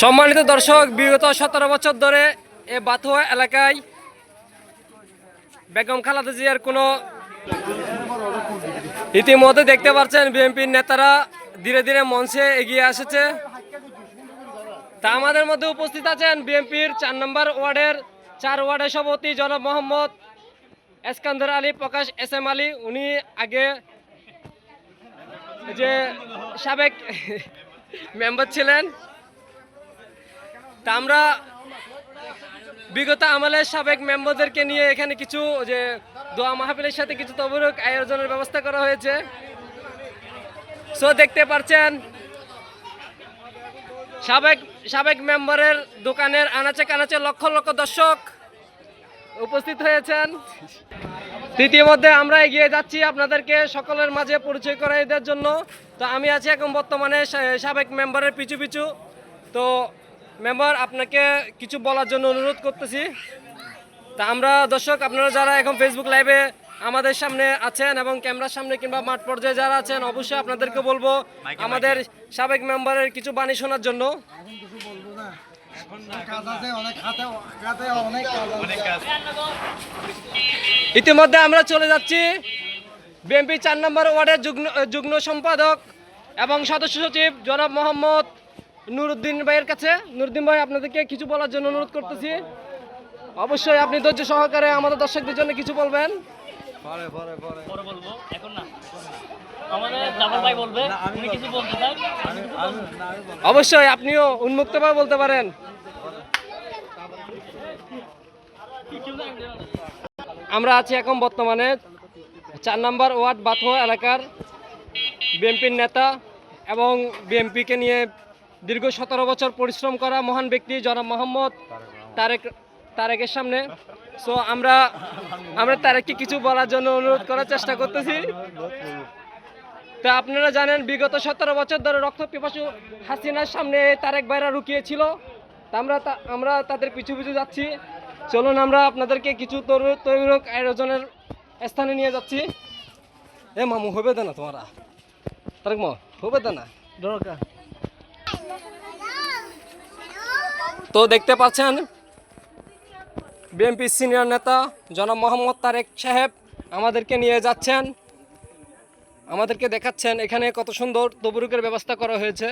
সম্মানিত দর্শক, বিগত সতেরো বছর ধরে এ বাথুয়া এলাকায় বেগম খালাদা জিয়ার কোনো ইতিমধ্যে দেখতে পাচ্ছেন বিএনপির নেতারা ধীরে ধীরে মঞ্চে এগিয়ে আসেছে। তা আমাদের মধ্যে উপস্থিত আছেন বিএনপির চার নম্বর ওয়ার্ডের চার ওয়ার্ডের সভাপতি জনাব মোহাম্মদ এসকান্দর আলী, প্রকাশ এস এম আলী, উনি আগে যে সাবেক মেম্বার ছিলেন। তা আমরা বিগত আমলের সাবেক মেম্বারদেরকে নিয়ে এখানে কিছু যে দোয়া মাহফিলের সাথে কিছু তবরক আয়োজনের ব্যবস্থা করা হয়েছে। সো দেখতে পাচ্ছেন সাবেক সাবেক মেম্বারের দোকানের আনাচে কানাচে লক্ষ লক্ষ দর্শক উপস্থিত হয়েছেন। ইতিমধ্যে আমরা এগিয়ে যাচ্ছি আপনাদেরকে সকলের মাঝে পরিচয় করাই দেওয়ার জন্য। তো আমি আছি এখন বর্তমানে সাবেক মেম্বারের পিছু পিছু। তো মেম্বার আপনাকে কিছু বলার জন্য অনুরোধ করতেছি। তা আমরা দর্শক আপনারা যারা এখন ফেসবুক লাইভে আমাদের সামনে আছেন এবং ক্যামেরার সামনে কিংবা মাঠ পর্যায়ে যারা আছেন অবশ্যই আপনাদেরকে বলব আমাদের সাবেক মেম্বারের কিছু বাণী শোনার জন্য। ইতিমধ্যে আমরা চলে যাচ্ছি বিএনপি চার নম্বর ওয়ার্ডের যুগ্ম যুগ্ম সম্পাদক এবং সদস্য সচিব জনাব মোহাম্মদ নুরুদ্দিন ভাইয়ের কাছে। নুরুদ্দিন ভাই আপনাদেরকে কিছু বলার জন্য অনুরোধ করতেছি। অবশ্যই আপনি ধৈর্য সহকারে আমাদের দর্শকদের জন্য কিছু বলবেন। পরে পরে পরে। পরে বলব এখন না। ভাই বলবে উনি কিছু বলতে চান। অবশ্যই আপনিও উন্মুক্তভাবে বলতে পারেন। আমরা আছি এখন বর্তমানে চার নম্বর ওয়ার্ড বাথুয়া এলাকার বিএনপির নেতা এবং বিএনপিকে নিয়ে দীর্ঘ সতেরো বছর পরিশ্রম করা মহান ব্যক্তি জনাব মোহাম্মদ তারেক তারেকের সামনে। সো আমরা আমরা তারেককে কিছু বলার জন্য অনুরোধ করার চেষ্টা করতেছি। তা আপনারা জানেন বিগত সতেরো বছর ধরে রক্ত পিপাসু হাসিনার সামনে তারেক ভাইরা রুকিয়েছিল। তা আমরা আমরা তাদের পিছু পিছু যাচ্ছি। চলুন আমরা আপনাদেরকে কিছু তরু- তৈরক আয়োজনের স্থানে নিয়ে যাচ্ছি। এ মামু হবে না তোমারা? তারেক মা হবে না দরকার। তো দেখতে পাচ্ছেন বিএনপি সিনিয়র নেতা জনাব মোহাম্মদ তারেক সাহেব আমাদেরকে নিয়ে যাচ্ছেন। আমাদেরকে দেখাচ্ছেন এখানে কত সুন্দর তবরুকের ব্যবস্থা করা হয়েছে।